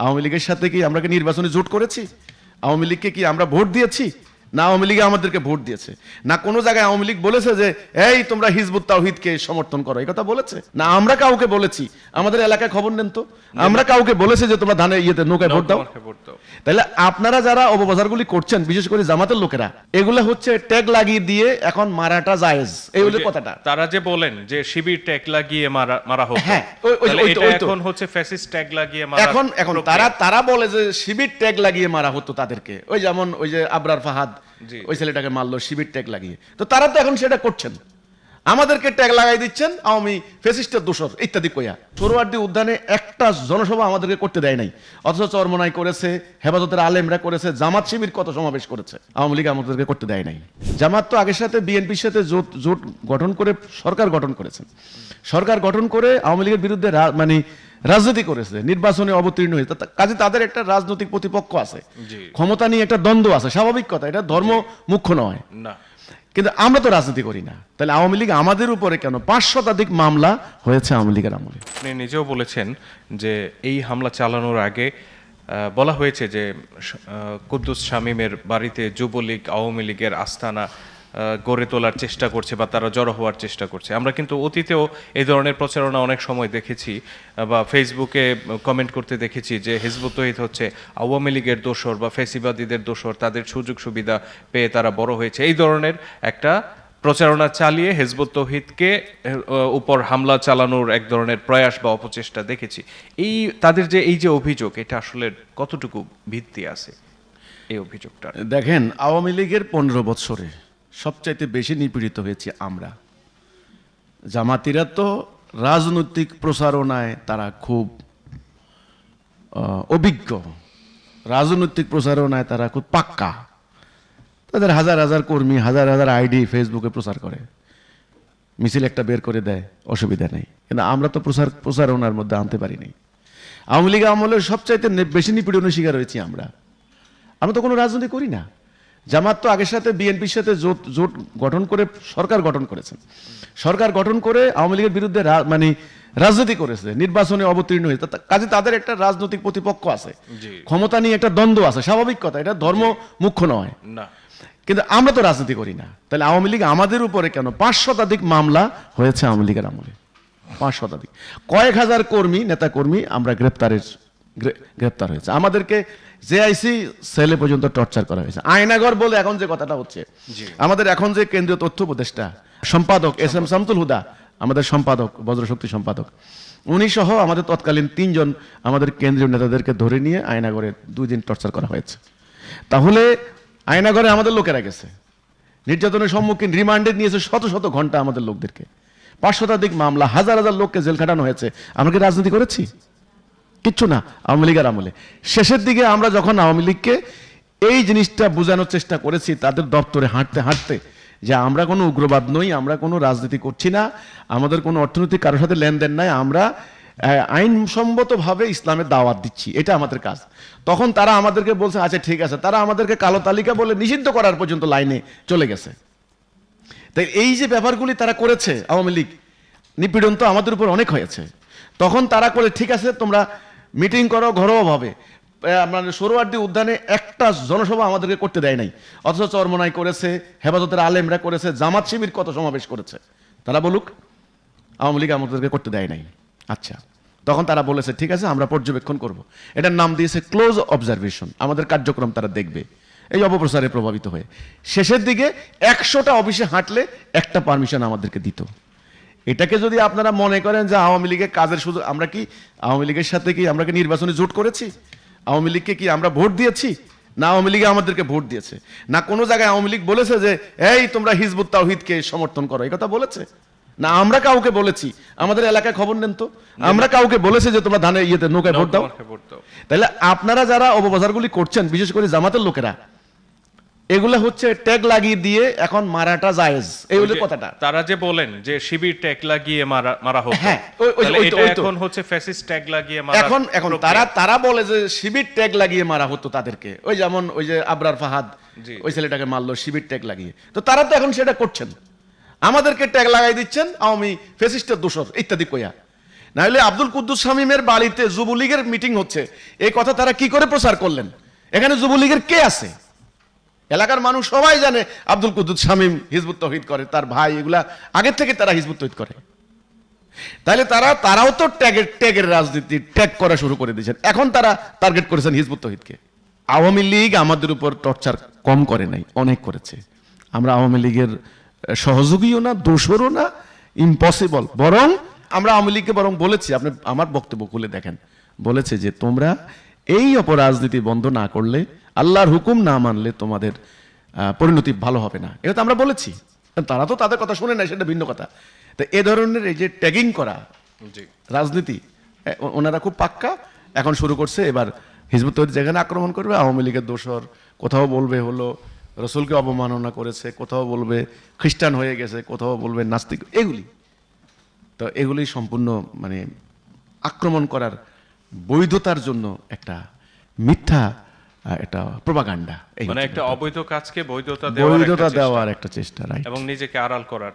আওয়ামী লীগের সাথে কি আমরা কি নির্বাচনে জোট করেছি? আওয়ামী লীগকে কি আমরা ভোট দিয়েছি? না আওয়ামী লীগে আমাদেরকে ভোট দিয়েছে। না কোনো জায়গায় আওয়ামী লীগ বলেছে যে এই তোমরা হিজবুত তাওহিদকে সমর্থন করো। এই কথা বলেছে। না আমরা কাউকে বলেছি। আমাদের এলাকায় খবর নেন তো। আমরা কাউকে বলেছি যে তোমরা ধানে ইয়েতে নৌকায় ভোট দাও। তাহলে আপনারা যারা অপপ্রচারগুলি করছেন বিশেষ করে জামাতের লোকেরা এগুলো হচ্ছে ট্যাগ লাগিয়ে দিয়ে এখন মারাটা জায়েজ। এই হলো কথাটা। তারা যে বলেন যে শিবির ট্যাগ লাগিয়ে মারা মারা হতো হ্যাঁ। এখন হচ্ছে ফ্যাসিস্ট ট্যাগ লাগিয়ে মারা এখন এখন তারা তারা বলে যে শিবির ট্যাগ লাগিয়ে মারা হতো তাদেরকে। ওই যেমন ওই যে আবরার ফাহাদ। ওই ছেলেটাকে মারলো, শিবির ট্যাগ লাগিয়ে। তো তারা তো এখন সেটা করছেন। আমাদেরকে ট্যাগ লাগাই দিচ্ছেন, আওয়ামী ফেসিস্টের দোষর, ইত্যাদি কইয়া। সরোয়ার্দি উদ্যানে একটা জনসভা আমাদেরকে করতে দেয় নাই। অথচ চরমনাই করেছে, হেফাজতের আলেমরা করেছে, জামাত শিবির কত সমাবেশ করেছে। আওয়ামী লীগ আমাদেরকে করতে দেয় নাই। জামাত তো আগের সাথে বিএনপির সাথে জোট জোট গঠন করে সরকার গঠন করেছেন সরকার গঠন করে আওয়ামী লীগের বিরুদ্ধে মানে রাজনীতি করেছে নির্বাচনে অবতীর্ণ হয়েছে। কাজে তাদের একটা রাজনৈতিক প্রতিপক্ষ আছে। ক্ষমতা নিয়ে একটা দ্বন্দ্ব আছে স্বাভাবিক কথা এটা ধর্ম মুখ্য নয়। না। কিন্তু আমরা তো রাজনীতি করি না। তাহলে আওয়ামী লীগ আমাদের উপরে কেন পাঁচ শতাধিক মামলা হয়েছে আওয়ামী লীগের আমলে? আপনি নিজেও বলেছেন যে এই হামলা চালানোর আগে আহ, বলা হয়েছে যে কুদ্দুস শামীমের বাড়িতে যুবলীগ আওয়ামী লীগের আস্তানা গড়ে তোলার চেষ্টা করছে বা তারা জড়ো হওয়ার চেষ্টা করছে। আমরা কিন্তু অতীতেও এই ধরনের প্রচারণা অনেক সময় দেখেছি বা ফেসবুকে কমেন্ট করতে দেখেছি যে হিজবুত হচ্ছে আওয়ামী লীগের দোসর বা ফেসিবাদীদের দোসর তাদের সুযোগ সুবিধা পেয়ে তারা বড় হয়েছে। এই ধরনের একটা প্রচারণা চালিয়ে হেজবুত তৌহিদকে উপর হামলা চালানোর এক ধরনের প্রয়াস বা অপচেষ্টা দেখেছি। এই তাদের যে, এই যে অভিযোগ, এটা আসলে কতটুকু ভিত্তি আছে এই অভিযোগটা দেখেন, আওয়ামী লীগের পনেরো বৎসরে সবচাইতে বেশি নিপীড়িত হয়েছি আমরা। জামাতিরা তো রাজনৈতিক প্রচারণায় তারা খুব অভিজ্ঞ। রাজনৈতিক প্রচারণায় তারা খুব পাক্কা। তাদের হাজার হাজার কর্মী, হাজার হাজার আইডি ফেসবুকে প্রচার করে। মিছিল একটা বের করে দেয়, অসুবিধা নেই। কিন্তু আমরা তো প্রচার, প্রচারণার মধ্যে আনতে পারি নাই আওয়ামী লীগ আমলের সবচাইতে বেশি নিপীড়নের শিকার হয়েছি আমরা। আমরা তো কোনো রাজনীতি করি না। জামাত তো আগের সাথে বিএনপির সাথে জোট জোট গঠন করে সরকার গঠন করেছেন সরকার গঠন করে আওয়ামী লীগের বিরুদ্ধে মানে রাজনীতি করেছে নির্বাচনে অবতীর্ণ হয়েছে। কাজে তাদের একটা রাজনৈতিক প্রতিপক্ষ আছে। ক্ষমতা নিয়ে একটা দ্বন্দ্ব আছে স্বাভাবিক কথা এটা ধর্ম মুখ্য নয়। না। কিন্তু আমরা তো রাজনীতি করি না। তাহলে আওয়ামী লীগ আমাদের উপরে কেন পাঁচ শতাধিক মামলা হয়েছে আওয়ামী লীগের আমলে? পাঁচ শতাধিক। কয়েক হাজার কর্মী নেতা কর্মী আমরা গ্রেপ্তারের গ্রে- গ্রেপ্তার হয়েছে। আমাদেরকে জেআইসি সেলে পর্যন্ত টর্চার করা হয়েছে। আয়নাগর বলে এখন যে কথাটা হচ্ছে আমাদের এখন যে কেন্দ্রীয় তথ্য উপদেষ্টা সম্পাদক এস এম শামতুল হুদা আমাদের সম্পাদক বজ্রশক্তি সম্পাদক উনি সহ আমাদের তৎকালীন তিনজন আমাদের কেন্দ্রীয় নেতাদেরকে ধরে নিয়ে আয়নাগরে দুই দিন টর্চার করা হয়েছে। তাহলে আয়নাগরে আমাদের লোকেরা গেছে। নির্যাতনের সম্মুখীন রিমান্ডে নিয়েছে শত শত ঘণ্টা আমাদের লোকদেরকে। পাঁচ শতাধিক মামলা হাজার হাজার লোককে জেল খাটানো হয়েছে। আমরা কি রাজনীতি করেছি? কিচ্ছু না, আওয়ামী লীগের আমলে। শেষের দিকে আমরা যখন আওয়ামী লীগকে এই জিনিসটা বোঝানোর চেষ্টা করেছি, তাদের দপ্তরে হাঁটতে হাঁটতে, যে আমরা কোনো উগ্রবাদ নই, আমরা কোনো রাজনীতি করছি না, আমাদের কোনো অর্থনৈতিক কারোর সাথে লেনদেন নাই, আমরা আইনসম্মতভাবে ইসলামের দাওয়াত দিচ্ছি। এটা আমাদের কাজ। তখন তারা আমাদেরকে বলছে আচ্ছা ঠিক আছে। তারা আমাদেরকে কালো তালিকা বলে নিষিদ্ধ করার পর্যন্ত লাইনে চলে গেছে। তাই এই যে ব্যাপারগুলি তারা করেছে আওয়ামী লীগ, নিপীড়ন তো আমাদের উপর অনেক হয়েছে। তখন তারা করে ঠিক আছে, তোমরা মিটিং করো ঘরোয়াভাবে মানে সরোয়ার্দি উদ্যানে একটা জনসভা আমাদেরকে করতে দেয় নাই। অথচ চরমনাই করেছে, হেফাজতের আলেমরা করেছে, জামাত শিবির কত সমাবেশ করেছে। তারা বলুক, আওয়ামী লীগ আমাদেরকে করতে দেয় নাই। আচ্ছা তখন তারা বলেছে, ঠিক আছে, আমরা পর্যবেক্ষণ করব। এটার নাম দিয়েছে ক্লোজ অবজারভেশন আমাদের কার্যক্রম তারা দেখবে। এই অপপ্রচারে প্রভাবিত হয়ে। শেষের দিকে একশোটা অফিসে হাঁটলে একটা পারমিশন আমাদেরকে দিত। এটাকে যদি আপনারা মনে করেন যে আওয়ামী লীগের কাজের শুধু আমরা কি আওয়ামী লীগের সাথে কি আমরা কি নির্বাচনে জোট করেছি? আওয়ামী লীগকে কি আমরা ভোট দিয়েছি? না আওয়ামী লীগে আমাদেরকে ভোট দিয়েছে। না কোনো জায়গায় আওয়ামী লীগ বলেছে যে এই তোমরা হিজবুত তাওহিদকে সমর্থন করো। এই কথা বলেছে। না আমরা কাউকে বলেছি। আমাদের এলাকায় খবর নেন তো। আমরা কাউকে বলেছে যে তোমরা ধানে ইয়েতে নৌকায় ভোট দাও। নৌকায় ভোট দাও। তাহলে আপনারা যারা অপপ্রচারগুলি করছেন বিশেষ করে জামাতের লোকেরা এগুলো হচ্ছে ট্যাগ লাগিয়ে দিয়ে এখন মারাটা জায়েজ। এই হলো কথাটা। তারা যে বলেন যে শিবির ট্যাগ লাগিয়ে মারা মারা হতো হ্যাঁ, এখন হচ্ছে ফ্যাসিস্ট ট্যাগ লাগিয়ে মারা এখন এখন তারা তারা বলে যে শিবির ট্যাগ লাগিয়ে মারা হতো তাদেরকে। ওই যেমন ওই যে আবরার ফাহাদ জি। ওই ছেলেটাকে মারলো শিবির ট্যাগ লাগিয়ে। তো তারা তো এখন সেটা করছেন। আমাদেরকে ট্যাগ লাগাই দিচ্ছেন আওয়ামী ফেসিস্টের দোষর ইত্যাদি কইয়া। নাহলে আব্দুল কুদ্দুস শামীমের বাড়িতে যুবলীগের মিটিং হচ্ছে। এই কথা তারা কি করে প্রচার করলেন? এখানে যুবলীগের কে আছে? এলাকার মানুষ সবাই জানে আব্দুল কুদ্দুস শামীম হিজবুত তহিদ করে, তার ভাই এগুলা আগের থেকে তারা হিজবুত তহিদ করে। তাহলে তারা, তারাও তো ট্যাগের ট্যাগের রাজনীতি ট্যাগ করা শুরু করে দিয়েছেন। এখন তারা টার্গেট করেছেন হিজবুত তহিদকে। আওয়ামী লীগ আমাদের উপর টর্চার কম করে নাই, অনেক করেছে। আমরা আওয়ামী লীগের সহযোগীও না, দোষরও না ইম্পসিবল বরং আমরা আওয়ামী লীগকে বরং বলেছি, আপনি আমার বক্তব্য খুলে দেখেন। বলেছে যে তোমরা এই অপরাজনীতি বন্ধ না করলে আল্লাহর হুকুম না মানলে তোমাদের পরিণতি ভালো হবে না। এটা তো আমরা বলেছি। তারা তো তাদের কথা শুনে নাই সেটা ভিন্ন কথা। তো এ ধরনের এই যে ট্যাগিং করা রাজনীতি ওনারা খুব পাক্কা। এখন শুরু করছে এবার হিজবুত তৈরি যেখানে আক্রমণ করবে আওয়ামী লীগের দোসর কোথাও বলবে হলো রসুলকে অবমাননা করেছে কোথাও বলবে খ্রিস্টান হয়ে গেছে কোথাও বলবে নাস্তিক এগুলি। তো এগুলি সম্পূর্ণ মানে আক্রমণ করার বৈধতার জন্য একটা মিথ্যা এটা একটা প্রবাগান্ডা মানে একটা অবৈধ কাজকে বৈধতা দেওয়ার একটা বৈধতা চেষ্টা। দেওয়ার একটা চেষ্টা রাইট এবং নিজেকে আড়াল করার।